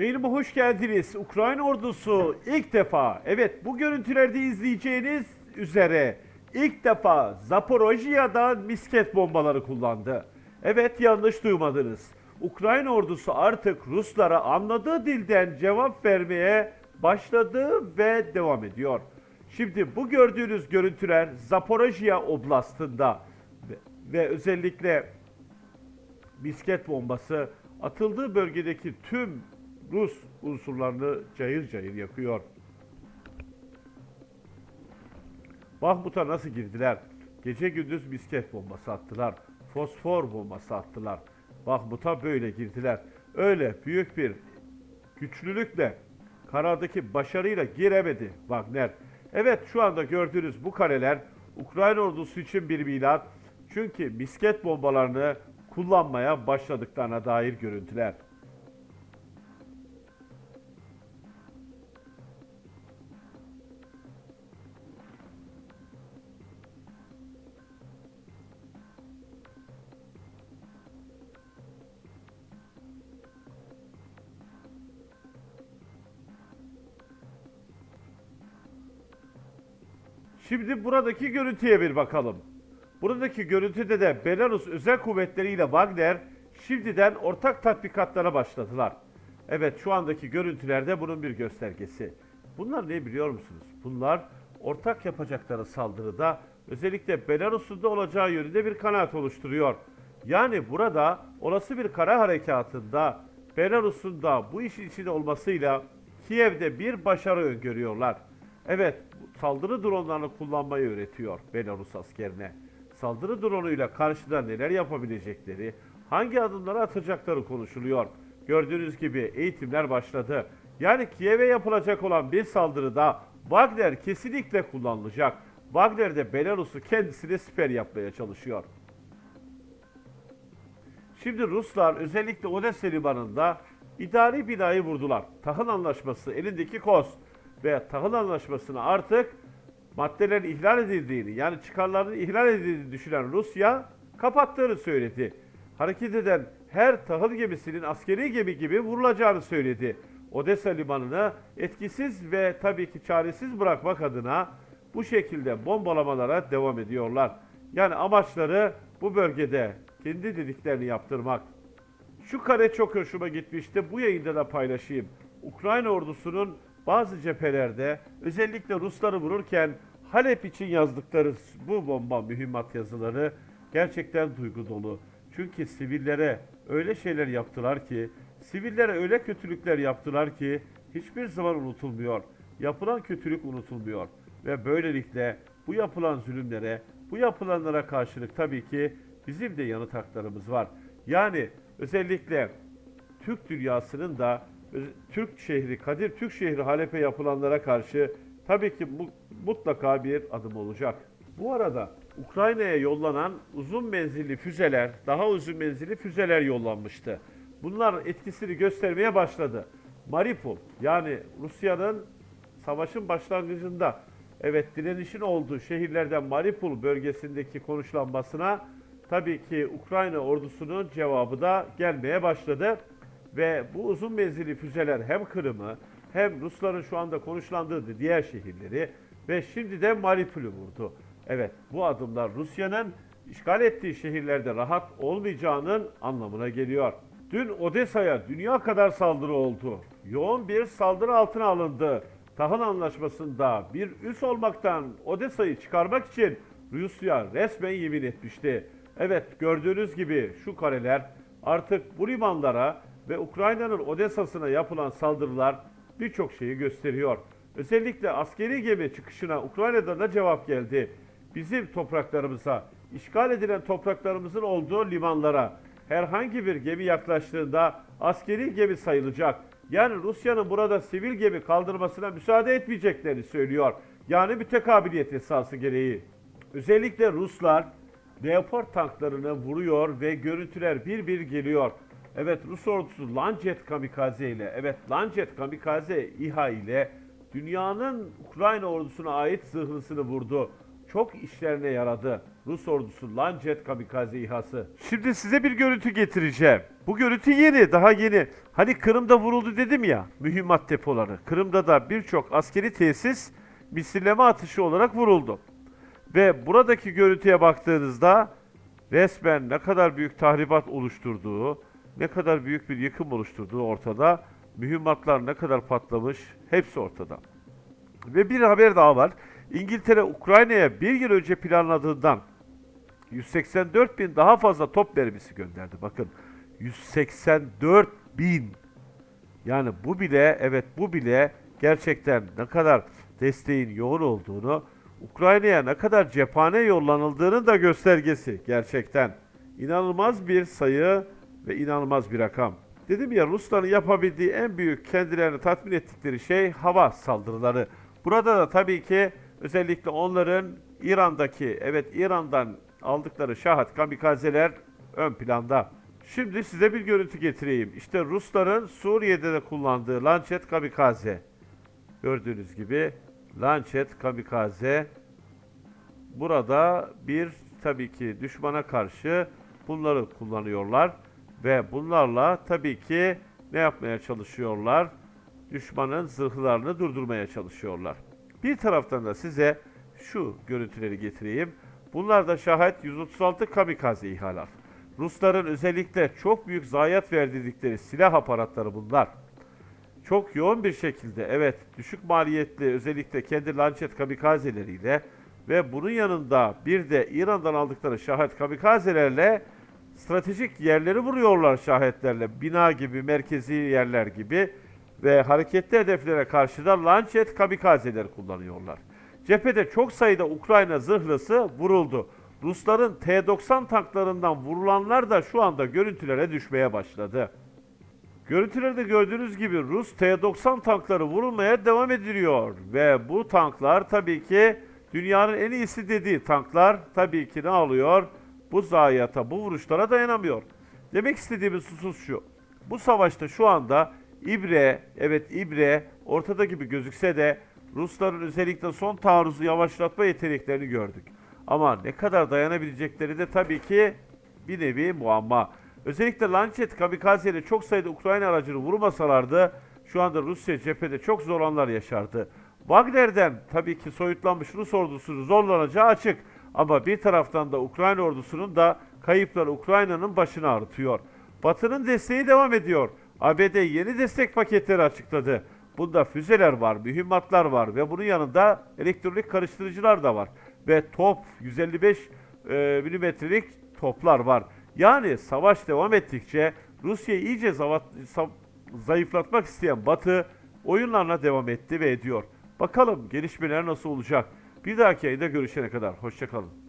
Yayınıma hoş geldiniz. Ukrayna ordusu ilk defa, evet bu görüntülerde izleyeceğiniz üzere ilk defa Zaporojya'da misket bombaları kullandı. Evet yanlış duymadınız. Ukrayna ordusu artık Ruslara anladığı dilden cevap vermeye başladı ve devam ediyor. Şimdi bu gördüğünüz görüntüler Zaporojya Oblast'ında ve, ve özellikle misket bombası atıldığı bölgedeki tüm Rus unsurlarını cayır cayır yakıyor. Bahmut'a nasıl girdiler? Gece gündüz misket bombası attılar. Fosfor bombası attılar. Bahmut'a böyle girdiler. Öyle büyük bir güçlülükle karadaki başarıyla giremedi Wagner. Evet şu anda gördüğünüz bu kareler Ukrayna ordusu için bir milat. Çünkü misket bombalarını kullanmaya başladıklarına dair görüntüler. Şimdi buradaki görüntüye bir bakalım. Buradaki görüntüde de Belarus özel kuvvetleri ile Wagner şimdiden ortak tatbikatlara başladılar. Evet şu andaki görüntülerde bunun bir göstergesi. Bunlar ne biliyor musunuz? Bunlar ortak yapacakları saldırıda özellikle Belarus'un da olacağı yönünde bir kanaat oluşturuyor. Yani burada olası bir kara harekatında Belarus'un da bu işin içinde olmasıyla Kiev'de bir başarı öngörüyorlar. Evet, saldırı dronlarını kullanmayı öğretiyor Belarus askerine. Saldırı drone'uyla karşıda neler yapabilecekleri, hangi adımları atacakları konuşuluyor. Gördüğünüz gibi eğitimler başladı. Yani Kiev'e yapılacak olan bir saldırıda Wagner kesinlikle kullanılacak. Wagner de Belarus'u kendisine siper yapmaya çalışıyor. Şimdi Ruslar özellikle Odessa limanında idari binayı vurdular. Tahıl anlaşması elindeki koz ve tahıl anlaşmasını artık maddelerin ihlal edildiğini yani çıkarlarının ihlal edildiğini düşünen Rusya kapattığını söyledi. Hareket eden her tahıl gemisinin askeri gemi gibi vurulacağını söyledi. Odessa limanını etkisiz ve tabii ki çaresiz bırakmak adına bu şekilde bombalamalara devam ediyorlar. Yani amaçları bu bölgede kendi dediklerini yaptırmak. Şu kare çok hoşuma gitmişti. Bu yayında da paylaşayım. Ukrayna ordusunun bazı cephelerde özellikle Rusları vururken Halep için yazdıkları bu bomba mühimmat yazıları gerçekten duygu dolu. Çünkü sivillere öyle şeyler yaptılar ki, sivillere öyle kötülükler yaptılar ki hiçbir zaman unutulmuyor. Yapılan kötülük unutulmuyor. Ve böylelikle bu yapılan zulümlere, bu yapılanlara karşılık tabii ki bizim de yanıt haklarımız var. Yani özellikle Türk dünyasının da Türk şehri, Kadir Türk şehri Halep'e yapılanlara karşı tabii ki bu mutlaka bir adım olacak. Bu arada Ukrayna'ya yollanan uzun menzilli füzeler, daha uzun menzilli füzeler yollanmıştı. Bunlar etkisini göstermeye başladı. Mariupol yani Rusya'nın savaşın başlangıcında evet direnişin olduğu şehirlerden Mariupol bölgesindeki konuşlanmasına tabii ki Ukrayna ordusunun cevabı da gelmeye başladı. Ve bu uzun menzilli füzeler hem Kırım'ı hem Rusların şu anda konuşlandığı diğer şehirleri ve şimdi de Mariupol'ü vurdu. Evet bu adımlar Rusya'nın işgal ettiği şehirlerde rahat olmayacağının anlamına geliyor. Dün Odessa'ya dünya kadar saldırı oldu. Yoğun bir saldırı altına alındı. Tahıl anlaşmasında bir üs olmaktan Odessa'yı çıkarmak için Rusya resmen yemin etmişti. Evet gördüğünüz gibi şu kareler artık bu limanlara ve Ukrayna'nın Odessa'sına yapılan saldırılar birçok şeyi gösteriyor. Özellikle askeri gemi çıkışına Ukrayna'dan da cevap geldi. Bizim topraklarımıza, işgal edilen topraklarımızın olduğu limanlara herhangi bir gemi yaklaştığında askeri gemi sayılacak. Yani Rusya'nın burada sivil gemi kaldırmasına müsaade etmeyeceklerini söylüyor. Yani mütekabiliyet esası gereği. Özellikle Ruslar Leopard tanklarını vuruyor ve görüntüler bir bir geliyor. Evet Rus ordusu Lancet kamikaze ile, evet Lancet kamikaze İHA ile dünyanın Ukrayna ordusuna ait zırhlısını vurdu. Çok işlerine yaradı. Rus ordusu Lancet kamikaze İHA'sı. Şimdi size bir görüntü getireceğim. Bu görüntü yeni, daha yeni. Hani Kırım'da vuruldu dedim ya, mühimmat depoları. Kırım'da da birçok askeri tesis misilleme atışı olarak vuruldu. Ve buradaki görüntüye baktığınızda resmen ne kadar büyük tahribat oluşturduğu, ne kadar büyük bir yıkım oluşturduğu ortada. Mühimmatlar ne kadar patlamış hepsi ortada. Ve bir haber daha var. İngiltere Ukrayna'ya bir yıl önce planladığından 184 bin daha fazla top mermisi gönderdi. Bakın 184 bin. Yani bu bile evet bu bile gerçekten ne kadar desteğin yoğun olduğunu, Ukrayna'ya ne kadar cephane yollanıldığının da göstergesi gerçekten. İnanılmaz bir sayı ve inanılmaz bir rakam. Dedim ya Rusların yapabildiği en büyük kendilerini tatmin ettikleri şey hava saldırıları. Burada da tabii ki özellikle onların İran'daki evet İran'dan aldıkları şahat kamikazeler ön planda. Şimdi size bir görüntü getireyim. İşte Rusların Suriye'de de kullandığı Lancet kamikaze. Gördüğünüz gibi Lancet kamikaze burada bir tabii ki düşmana karşı bunları kullanıyorlar ve bunlarla tabii ki ne yapmaya çalışıyorlar? Düşmanın zırhlarını durdurmaya çalışıyorlar. Bir taraftan da size şu görüntüleri getireyim. Bunlar da şahit 136 kamikaze ihalar. Rusların özellikle çok büyük zayiat verdirdikleri silah aparatları bunlar. Çok yoğun bir şekilde evet düşük maliyetli özellikle kendi Lancet kamikazeleriyle ve bunun yanında bir de İran'dan aldıkları şahit kamikazelerle stratejik yerleri vuruyorlar şahitlerle. Bina gibi, merkezi yerler gibi ve hareketli hedeflere karşı da Lancet kamikazeler kullanıyorlar. Cephede çok sayıda Ukrayna zırhlısı vuruldu. Rusların T-90 tanklarından vurulanlar da şu anda görüntülere düşmeye başladı. Görüntülerde gördüğünüz gibi Rus T-90 tankları vurulmaya devam ediliyor. Ve bu tanklar tabii ki dünyanın en iyisi dediği tanklar tabii ki ne alıyor? Bu zayiata, bu vuruşlara dayanamıyor. Demek istediğimiz husus şu. Bu savaşta şu anda İbre, evet İbre ortada gibi gözükse de Rusların özellikle son taarruzu yavaşlatma yeteneklerini gördük. Ama ne kadar dayanabilecekleri de tabii ki bir nevi muamma. Özellikle Lancet kamikaze ile çok sayıda Ukrayna aracını vurmasalardı şu anda Rusya cephede çok zor anlar yaşardı. Wagner'den tabii ki soyutlanmış Rus ordusunun zorlanacağı açık. Ama bir taraftan da Ukrayna ordusunun da kayıpları Ukrayna'nın başını ağrıtıyor. Batı'nın desteği devam ediyor. ABD yeni destek paketleri açıkladı. Bunda füzeler var, mühimmatlar var ve bunun yanında elektronik karıştırıcılar da var. Ve top 155 e, milimetrelik toplar var. Yani savaş devam ettikçe Rusya'yı iyice zavat- zayıflatmak isteyen Batı oyunlarına devam etti ve ediyor. Bakalım gelişmeler nasıl olacak? Bir dahaki ayda görüşene kadar. Hoşçakalın.